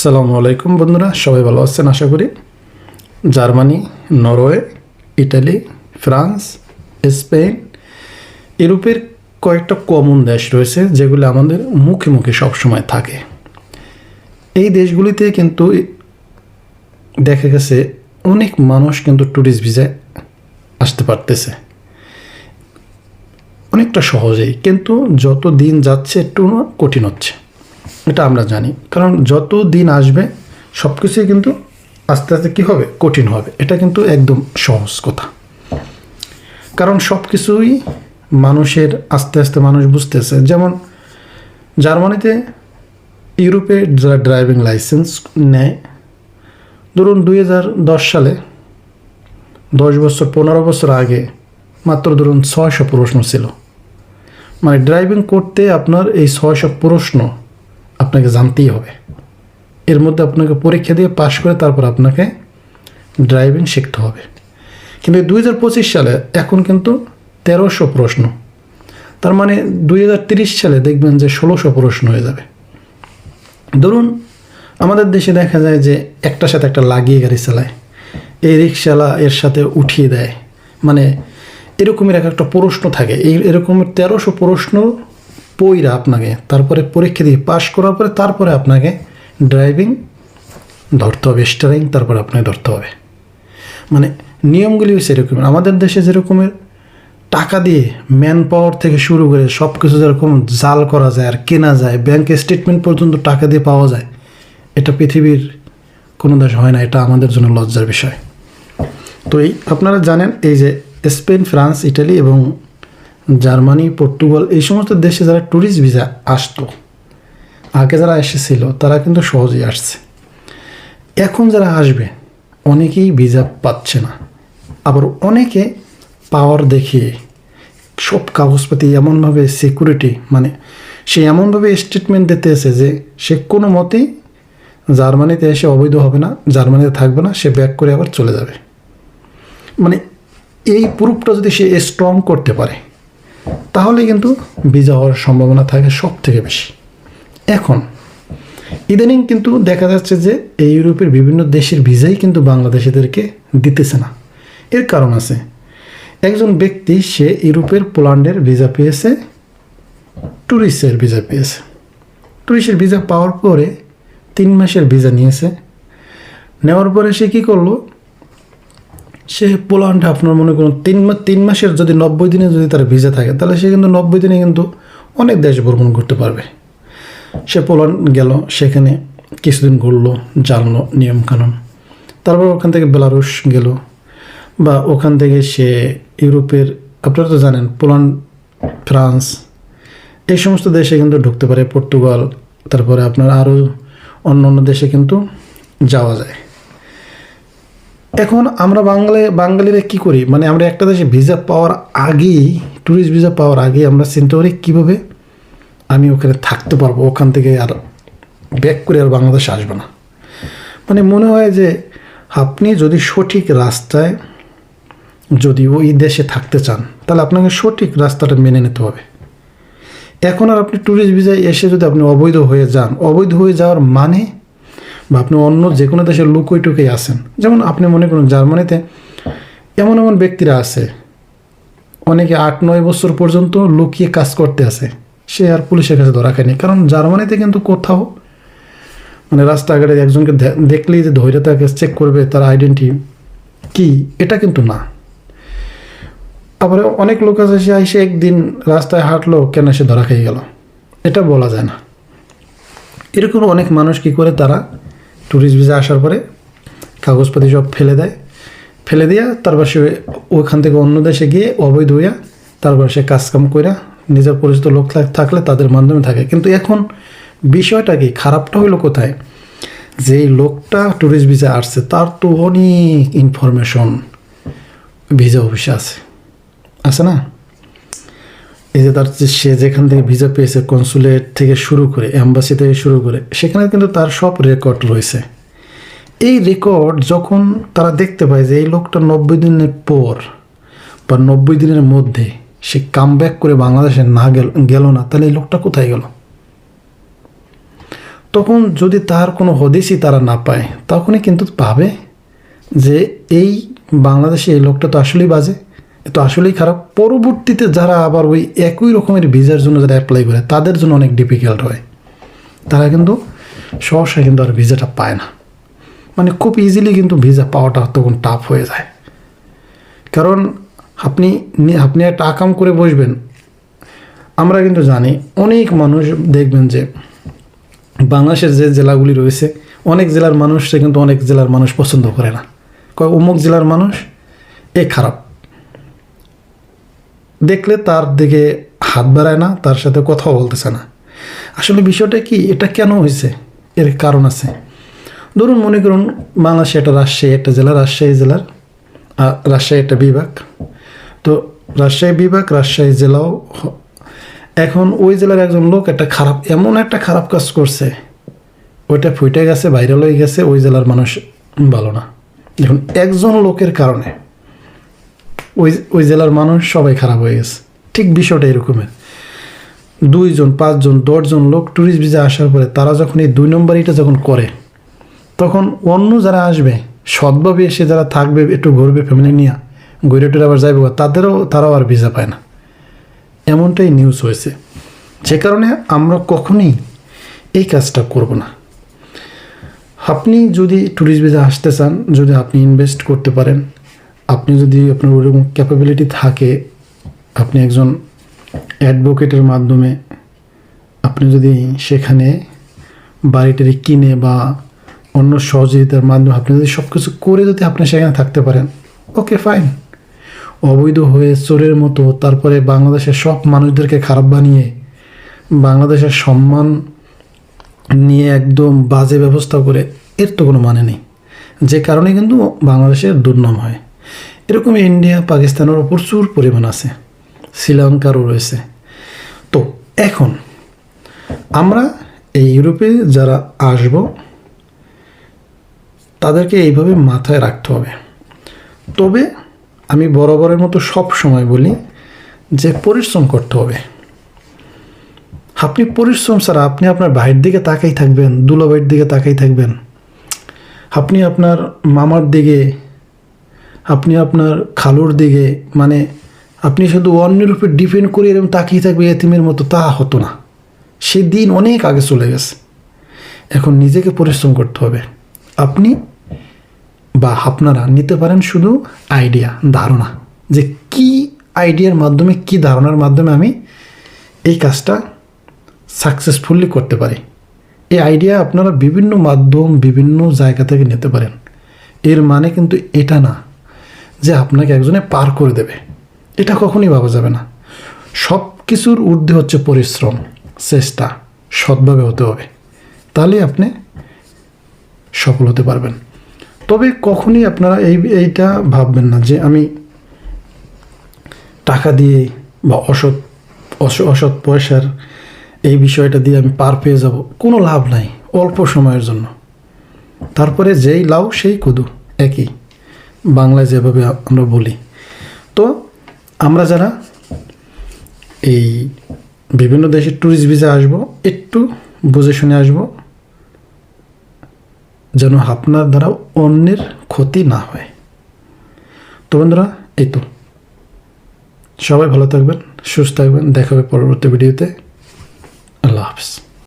আসসালামু আলাইকুম বন্ধুরা, সবাই ভালো আছেন আশা করি। Germany, Norway, Italy, France, Spain ইউরোপের কয়েকটা কমন দেশ রয়েছে যেগুলো আমাদের মুখে মুখে সবসময় থাকে। এই দেশগুলিতে কিন্তু দেখা গেছে অনেক মানুষ কিন্তু ট্যুরিস্ট ভিসায় আসতে পারতেছে। অনেকটা সহজেই, কিন্তু যত দিন যাচ্ছে একটু কঠিন হচ্ছে। এটা আমরা জানি। কারণ যত দিন আসবে সব কিছুই কিন্তু আস্তে আস্তে কী হবে? কঠিন হবে। এটা কিন্তু একদম সহজ কথা। কারণ সব কিছুই মানুষের আস্তে আস্তে মানুষ বুঝতেছে। যেমন জার্মানিতে ইউরোপে যারা ড্রাইভিং লাইসেন্স নেয়, ধরুন দুই হাজার দশ সালে, দশ বছর, পনেরো বছর আগে মাত্র ধরুন ছয়শো প্রশ্ন ছিল। মানে ড্রাইভিং করতে আপনার এই ছয়শো প্রশ্ন আপনাকে জানতেই হবে। এর মধ্যে আপনাকে পরীক্ষা দিয়ে পাশ করে তারপর আপনাকে ড্রাইভিং শিখতে হবে। কিন্তু দুই হাজার পঁচিশ সালে এখন কিন্তু তেরোশো প্রশ্ন। তার মানে দুই হাজার তিরিশ সালে দেখবেন যে ষোলোশো প্রশ্ন হয়ে যাবে। ধরুন, আমাদের দেশে দেখা যায় যে একটার সাথে একটা লাগিয়ে গাড়ি চালায়। এই রিক্সালা এর সাথে উঠিয়ে দেয়। মানে এরকমের এক একটা প্রশ্ন থাকে। এই এরকমের তেরোশো প্রশ্ন পইরা আপনাকে, তারপরে পরীক্ষা দিয়ে পাশ করার পরে তারপরে আপনাকে ড্রাইভিং ধরতে হবে স্টারিং তারপরে আপনাকে ধরতে হবে। মানে নিয়মগুলি এরকম। আমাদের দেশে যেরকমের টাকা দিয়ে ম্যান পাওয়ার থেকে শুরু করে সব কিছু যেরকম জাল করা যায় আর কেনা যায় ব্যাংকের স্টেটমেন্ট পর্যন্ত টাকা দিয়ে পাওয়া যায়, এটা পৃথিবীর কোনো দেশ হয় না, এটা আমাদের জন্য লজ্জার বিষয়। তো এই আপনারা জানেন এই যে স্পেন ফ্রান্স ইটালি এবং জার্মানি, পর্তুগাল, এই সমস্ত দেশে যারা ট্যুরিস্ট ভিসা আসতো, আগে যারা এসেছিল, তারা কিন্তু সহজেই আসছে। এখন যারা আসবে, অনেকেই ভিসা পাচ্ছে না। আবার অনেকে পাওয়ার দেখিয়ে সব কাগজপাতি এমনভাবে সিকিউরিটি মানে সে এমনভাবে স্টেটমেন্ট দিতে এসে যে সে কোনো মতেই জার্মানিতে এসে অবৈধ হবে না, জার্মানিতে থাকবে না, সে ব্যাক করে আবার চলে যাবে। মানে এই প্রুফটা যদি সে স্ট্রং করতে পারে তাহলে কিন্তু ভিসা হওয়ার সম্ভাবনা থাকে সব থেকে বেশি। এখন, ইদানিং কিন্তু দেখা যাচ্ছে যে এই ইউরোপের বিভিন্ন দেশের ভিসাই কিন্তু বাংলাদেশিদেরকে দিতেছে না। এর কারণ আছে, একজন ব্যক্তি সে ইউরোপের পোল্যান্ডের ভিসা পেয়েছে ট্যুরিস্টের ভিসা পেয়েছে। ট্যুরিস্টের ভিসা পাওয়ার পরে তিন মাসের ভিসা নিয়েছে। নেওয়ার পরে সে কী করল? সে পোল্যান্ডে আপনার মনে করুন তিন মাস তিন মাসের যদি নব্বই দিনে যদি তার ভিসা থাকে, তাহলে সে কিন্তু নব্বই দিনে কিন্তু অনেক দেশ ভ্রমণ করতে পারবে। সে পোল্যান্ড গেল, সেখানে কিছুদিন ঘুরলো, জানলো নিয়মকানুন। তারপর ওখান থেকে বেলারুশ গেল বা ওখান থেকে সে ইউরোপের, আপনারা তো জানেন পোল্যান্ড ফ্রান্স, এই সমস্ত দেশে কিন্তু ঢুকতে পারে, পর্তুগাল, তারপরে আপনার আরও অন্য অন্য দেশে কিন্তু যাওয়া যায়। এখন আমরা বাংলায় বাঙালিরা কী করি? মানে আমরা একটা দেশে ভিসা পাওয়ার আগেই ট্যুরিস্ট ভিসা পাওয়ার আগেই আমরা চিন্তা করি, কীভাবে আমি ওখানে থাকতে পারব? ওখান থেকে আর ব্যাক করে আর বাংলাদেশে আসব না। মানে মনে হয় যে আপনি যদি সঠিক রাস্তায় যদি ওই দেশে থাকতে চান, তাহলে আপনাকে সঠিক রাস্তাটা মেনে নিতে হবে। এখন আর আপনি ট্যুরিস্ট ভিসায় এসে যদি আপনি অবৈধ হয়ে যান, অবৈধ হয়ে যাওয়ার মানে বা আপনি অন্য যে কোনো দেশের লুকোই টুকেই আসেন যেমন আপনি মনে করুন জার্মানিতে এমন এমন ব্যক্তিরা আছে, অনেকে আট, নয় বছর পর্যন্ত লুকিয়ে কাজ করতে আছে। সে আর পুলিশের কাছে ধরা খায়নি। কারণ জার্মানিতে কিন্তু কোথাও মানে রাস্তাঘাটে একজনকে দেখলেই যে ধৈর্য তাকে চেক করবে তার আইডেন্টি কি, এটা কিন্তু না। আবার অনেক লোক আছে, সে এসে একদিন রাস্তায় হাঁটলো, কেন সে ধরা খেয়ে গেল? এটা বলা যায় না। এরকম অনেক মানুষ কি করে তারা ট্যুরিস্ট ভিসা আসার পরে কাগজপাতি সব ফেলে দেয়। ফেলে দিয়া তারপর সে ওখান থেকে অন্য দেশে গিয়ে অবৈধ হইয়া তারপর সে কাজকাম কইরা নিজের পরিচিত লোক থাকলে তাদের মাধ্যমে থাকে। কিন্তু এখন বিষয়টা কি? খারাপটা হইল কোথায়? যে লোকটা ট্যুরিস্ট ভিসা আসছে, তার তো অনেক ইনফরমেশন ভিসা অফিসে আছে। আছে না? এই যে তার সে যেখান থেকে ভিসা পেয়েছে কনসুলেট থেকে শুরু করে অ্যাম্বাসি থেকে শুরু করে, সেখানে কিন্তু তার সব রেকর্ড রয়েছে। এই রেকর্ড যখন তারা দেখতে পায় যে এই লোকটা নব্বই দিনের পর বা নব্বই দিনের মধ্যে সে কাম ব্যাক করে বাংলাদেশে না গেল গেল না, তাহলে এই লোকটা কোথায় গেল? তখন যদি তার কোনো হদিসই তারা না পায়, তখনই কিন্তু পাবে যে এই বাংলাদেশে এই লোকটা তো আসলেই বাজে। তো আসলেই খারাপ। পরবর্তীতে যারা আবার ওই একই রকমের ভিসার জন্য যারা অ্যাপ্লাই করে, তাদের জন্য অনেক ডিফিকাল্ট হয়। তারা কিন্তু সহসা কিন্তু আর ভিসাটা পায় না। মানে খুব ইজিলি কিন্তু ভিসা পাওয়াটা তখন টাফ হয়ে যায়। কারণ আপনি আপনি একটা আকাম করে বসবেন। আমরা কিন্তু জানি, অনেক মানুষ দেখবেন যে বাংলাদেশের যে জেলাগুলি রয়েছে, অনেক জেলার মানুষ সে কিন্তু অনেক জেলার মানুষ পছন্দ করে না। কয়, অমুক জেলার মানুষ, এ খারাপ। দেখলে তার দিকে হাত বাড়ায় না, তার সাথে কথাও বলতেছে না। আসলে বিষয়টা কি, এটা কেন হয়েছে? এর কারণ আছে। ধরুন, মনে করুন, বাংলাদেশে একটা রাজশাহী, একটা জেলা, রাজশাহী জেলার রাজশাহী একটা বিভাগ। তো রাজশাহী বিভাগ, রাজশাহী জেলাও এখন ওই জেলার একজন লোক একটা খারাপ, এমন একটা খারাপ কাজ করছে, ওইটা ফুটে গেছে ভাইরাল হয়ে গেছে, ওই জেলার মানুষ ভালো না। দেখুন, একজন লোকের কারণে। ওই ওই জেলার মানুষ সবাই খারাপ হয়ে গেছে। ঠিক বিষয়টা এরকমের দুইজন, পাঁচজন, দশজন লোক ট্যুরিস্ট ভিসা আসার পরে তারা যখন এই দুই নম্বরিটা যখন করে, তখন অন্য যারা আসবে সৎভাবে এসে যারা থাকবে, একটু ঘুরবে ফ্যামিলি নিয়ে, ঘুরে টুরে আবার যাইবে, তাদেরও, তারাও আর ভিসা পায় না। এমনটাই নিউজ হয়েছে। যে কারণে আমরা কখনই এই কাজটা করব না। আপনি যদি ট্যুরিস্ট ভিসা আসতে চান, যদি আপনি ইনভেস্ট করতে পারেন আপনি যদি আপনার ওরকম ক্যাপাবিলিটি থাকে, আপনি একজন অ্যাডভোকেটের মাধ্যমে আপনি যদি সেখানে বাড়িটারি কিনে বা অন্য সহযোগিতার মাধ্যমে আপনি যদি সব কিছু করে যদি আপনি সেখানে থাকতে পারেন ওকে ফাইন অবৈধ হয়ে চোরের মতো তারপরে বাংলাদেশের সব মানুষদেরকে খারাপ বানিয়ে বাংলাদেশের সম্মান নিয়ে একদম বাজে ব্যবস্থা করে, এর তো কোনো মানে নেই। যে কারণে কিন্তু বাংলাদেশের দুর্নাম হয়। এরকম ইন্ডিয়া পাকিস্তানেরও প্রচুর পরিমাণ আছে। শ্রীলঙ্কারও রয়েছে। তো এখন আমরা এই ইউরোপে যারা আসব, তাদেরকে এইভাবে মাথায় রাখতে হবে। তবে আমি বরাবরের মতো সব সময় বলি যে পরিশ্রম করতে হবে। আপনি পরিশ্রম ছাড়া আপনি আপনার ভাইয়ের দিকে তাকাই থাকবেন, দুলাভাইয়ের দিকে তাকাই থাকবেন। আপনি আপনার মামার দিকে আপনি আপনার খালুর দিকে মানে আপনি শুধু অন্যের উপর ডিপেন্ড করে এরকম তাকিয়ে থাকবে এতিমের মতো, তা হতো না। সেই দিন অনেক আগে চলে গেছে। এখন নিজেকে পরিশ্রম করতে হবে। আপনি বা আপনারা নিতে পারেন শুধু আইডিয়া ধারণা। যে কি আইডিয়ার মাধ্যমে, কি ধারণার মাধ্যমে আমি এই কাজটা সাকসেসফুলি করতে পারি। এই আইডিয়া আপনারা বিভিন্ন মাধ্যম, বিভিন্ন জায়গা থেকে নিতে পারেন। এর মানে কিন্তু এটা না। যে আপনাকে একজনে পার করে দেবে। এটা কখনই ভাবা যাবে না। সব কিছুর ঊর্ধ্বে হচ্ছে পরিশ্রম, চেষ্টা, সৎভাবে হতে হবে। তাহলে আপনি সফল হতে পারবেন। তবে কখনই আপনারা এই, এইটা ভাববেন না যে আমি টাকা দিয়ে বা অসৎ, অস- অসৎ পয়সার এই বিষয়টা দিয়ে আমি পার পেয়ে যাব, কোনো লাভ নাই, অল্প সময়ের জন্য। তারপরে যেই লাউ, সেই কদু, একই। বাংলায় যেভাবে আমরা বলি। তো আমরা যারা এই বিভিন্ন দেশের ট্যুরিস্ট ভিসা আসব, একটু বুঝে শুনে আসব যেন আপনার দ্বারা অন্যের ক্ষতি না হয়। তো বন্ধুরা, এই তো। সবাই ভালো থাকবেন, সুস্থ থাকবেন। দেখা হবে পরবর্তী ভিডিওতে। আল্লাহ হাফিজ।